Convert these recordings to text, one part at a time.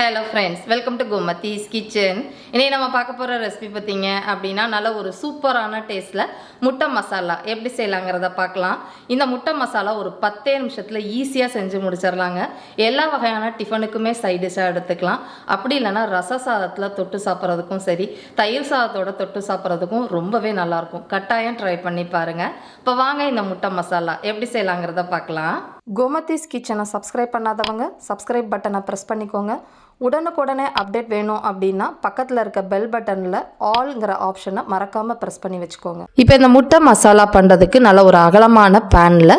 Hello friends welcome to Gomathi's kitchen இன்றைக்கி நம்ம பார்க்க போகிற ரெசிபி பார்த்தீங்க அப்படின்னா நல்ல ஒரு சூப்பரான டேஸ்ட்டில் முட்டை மசாலா எப்படி செய்யலாங்கிறத பார்க்கலாம். இந்த முட்டை மசாலா ஒரு பத்தே நிமிஷத்தில் ஈஸியாக செஞ்சு முடிச்சிடலாங்க. எல்லா வகையான டிஃபனுக்குமே சைட் டிஷ்ஷாக எடுத்துக்கலாம். அப்படி இல்லைன்னா ரச சாதத்தில் தொட்டு சாப்பிட்றதுக்கும் சரி தயிர் சாதத்தோட தொட்டு சாப்பிட்றதுக்கும் ரொம்பவே நல்லாயிருக்கும். கட்டாயம் ட்ரை பண்ணி பாருங்கள் இப்போ வாங்க இந்த முட்டை மசாலா எப்படி செய்யலாங்கிறத பார்க்கலாம். கோமதிஸ் கிச்சனை சப்ஸ்கிரைப் பண்ணாதவங்க சப்ஸ்கிரைப் பட்டனை ப்ரெஸ் பண்ணிக்கோங்க. உடனுக்குடனே அப்டேட் வேணும் அப்படின்னா பக்கத்தில் இருக்க பெல் பட்டனில் ஆல்ங்கிற ஆப்ஷனை மறக்காமல் ப்ரெஸ் பண்ணி வச்சுக்கோங்க. இப்போ இந்த முட்டை மசாலா பண்ணுறதுக்கு நல்ல ஒரு அகலமான பேனில்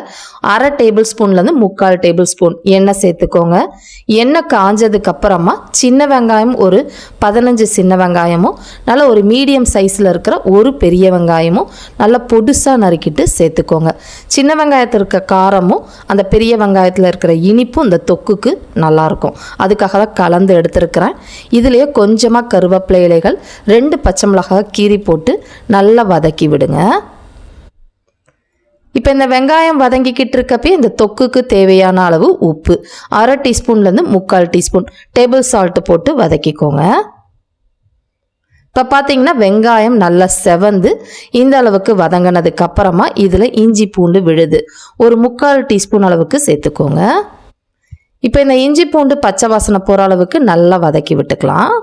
அரை டேபிள் ஸ்பூன்லேருந்து முக்கால் டேபிள் ஸ்பூன் எண்ணெய் சேர்த்துக்கோங்க. எண்ணெய் காஞ்சதுக்கு அப்புறமா சின்ன வெங்காயம் ஒரு பதினஞ்சு சின்ன வெங்காயமும் நல்ல ஒரு மீடியம் சைஸில் இருக்கிற ஒரு பெரிய வெங்காயமும் நல்லா பொடுசாக நறுக்கிட்டு சேர்த்துக்கோங்க. சின்ன வெங்காயத்தில் இருக்க காரமும் அந்த பெரிய வெங்காயத்தில் இருக்கிற இனிப்பும் இந்த தொக்குக்கு நல்லாயிருக்கும் அதுக்காக தான் கலந்து எடுத்துருக்கிறேன். இதுலேயே கொஞ்சமாக கருவேப்பிலை இலைகள் ரெண்டு பச்சை மிளகாய் கீறி போட்டு நல்லா வதக்கி விடுங்க. இப்போ இந்த வெங்காயம் வதங்கிக்கிட்டு இருக்கப்பே இந்த தொக்குக்கு தேவையான அளவு உப்பு அரை டீஸ்பூன்லேருந்து முக்கால் டீஸ்பூன் டேபிள் சால்ட்டு போட்டு வதக்கிக்கோங்க. இப்போ பார்த்தீங்கன்னா வெங்காயம் நல்லா செவந்து இந்த அளவுக்கு வதங்கினதுக்கு அப்புறமா இதில் இஞ்சி பூண்டு விழுது. ஒரு முக்கால் டீஸ்பூன் அளவுக்கு சேர்த்துக்கோங்க. இப்போ இந்த இஞ்சி பூண்டு பச்சை வாசனை போகிற அளவுக்கு நல்லா வதக்கி விட்டுக்கலாம்.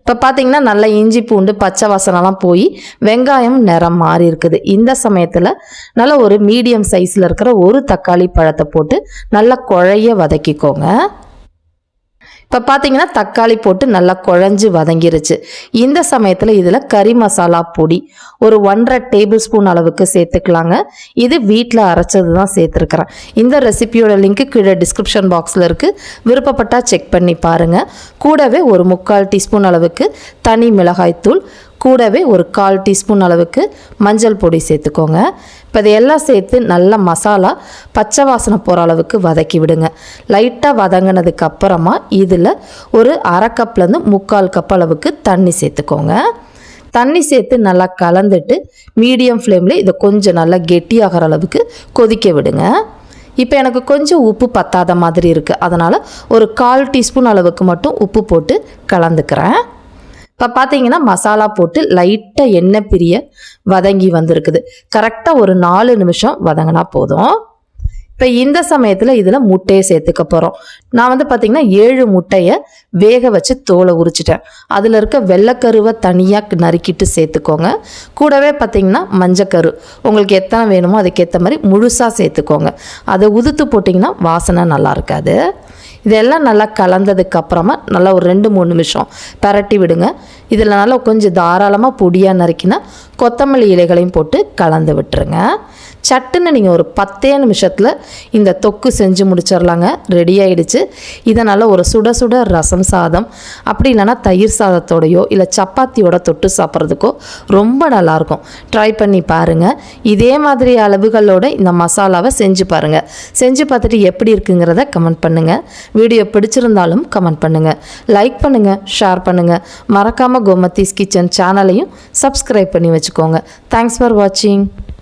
இப்போ பார்த்தீங்கன்னா நல்லா இஞ்சி பூண்டு பச்சை வாசனைலாம் போய் வெங்காயம் நிறம் மாறி இருக்குது. இந்த சமயத்தில் நல்ல ஒரு மீடியம் சைஸில் இருக்கிற ஒரு தக்காளி பழத்தை போட்டு நல்லா குழைய வதக்கிக்கோங்க. இப்போ பார்த்தீங்கன்னா தக்காளி போட்டு நல்லா குழஞ்சி வதங்கிருச்சு. இந்த சமயத்தில் இதில் கறி மசாலா பொடி ஒரு ஒன்றரை டேபிள் ஸ்பூன் அளவுக்கு சேர்த்துக்கலாங்க. இது வீட்டில் அரைச்சது தான் சேர்த்துருக்குறேன். இந்த ரெசிபியோட லிங்க்கு கீழே டிஸ்கிரிப்ஷன் பாக்ஸில் இருக்குது விருப்பப்பட்டால் செக் பண்ணி பாருங்கள் கூடவே ஒரு முக்கால் டீஸ்பூன் அளவுக்கு தனி மிளகாய்த்தூள் கூடவே ஒரு கால் டீஸ்பூன் அளவுக்கு மஞ்சள் பொடி சேர்த்துக்கோங்க. இப்போ இதையெல்லாம் சேர்த்து நல்ல மசாலா பச்சை வாசனை போகிற அளவுக்கு வதக்கி விடுங்க. லைட்டாக வதங்கினதுக்கு அப்புறமா இதில் ஒரு அரை கப்லேருந்து முக்கால் கப் அளவுக்கு தண்ணி சேர்த்துக்கோங்க. தண்ணி சேர்த்து நல்லா கலந்துட்டு மீடியம் ஃப்ளேமில் இதை கொஞ்சம் நல்லா கெட்டியாகிற அளவுக்கு கொதிக்க விடுங்க. இப்போ எனக்கு கொஞ்சம் உப்பு பத்தாத மாதிரி இருக்குது அதனால் ஒரு கால் டீஸ்பூன் அளவுக்கு மட்டும் உப்பு போட்டு கலந்துக்கிறேன். இப்போ பார்த்தீங்கன்னா மசாலா போட்டு லைட்டாக எண்ணெய் பிரிய வதங்கி வந்திருக்குது. கரெக்டாக ஒரு நாலு நிமிஷம் வதங்கினா போதும். இப்போ இந்த சமயத்தில் இதில் முட்டையை சேர்த்துக்க போகிறோம் நான் வந்து பார்த்திங்கன்னா ஏழு முட்டையை வேக வச்சு தோலை உரிச்சிட்டேன். அதில் இருக்க வெள்ளைக்கருவை தனியாக நறுக்கிட்டு சேர்த்துக்கோங்க. கூடவே பார்த்திங்கன்னா மஞ்சக்கரு. உங்களுக்கு எத்தனை வேணுமோ அதுக்கேற்ற மாதிரி முழுசாக சேர்த்துக்கோங்க. அதை உதுத்து போட்டிங்கன்னா வாசனை நல்லா இருக்காது. இதெல்லாம் நல்லா கலந்ததுக்கப்புறமா நல்லா ஒரு ரெண்டு மூணு நிமிஷம் பரட்டி விடுங்க. இதில் நல்லா கொஞ்சம் தாராளமாக பொடியாக நறுக்கினா கொத்தமல்லி இலைகளையும் போட்டு கலந்து விட்டுருங்க. சட்டுன்னு நீங்கள் ஒரு பத்தே நிமிஷத்தில் இந்த தொக்கு செஞ்சு முடிச்சிடலாங்க ரெடி ஆகிடுச்சு இதனால் ஒரு சுட சுட ரசம் சாதம் அப்படி இல்லைன்னா தயிர் சாதத்தோடையோ இல்லை சப்பாத்தியோட தொட்டு சாப்பிட்றதுக்கோ ரொம்ப நல்லாயிருக்கும் ட்ரை பண்ணி பாருங்கள் இதே மாதிரி அளவுகளோட இந்த மசாலாவை செஞ்சு பாருங்கள் செஞ்சு பார்த்துட்டு எப்படி இருக்குங்கிறத கமெண்ட் பண்ணுங்கள் வீடியோ பிடிச்சிருந்தாலும் கமெண்ட் பண்ணுங்கள் லைக் பண்ணுங்கள் ஷேர் பண்ணுங்கள் மறக்காமல் கோமத்தீஸ் கிச்சன் சேனலையும் சப்ஸ்கிரைப் பண்ணி வச்சுக்கோங்க. தேங்க்ஸ் ஃபார் வாட்சிங்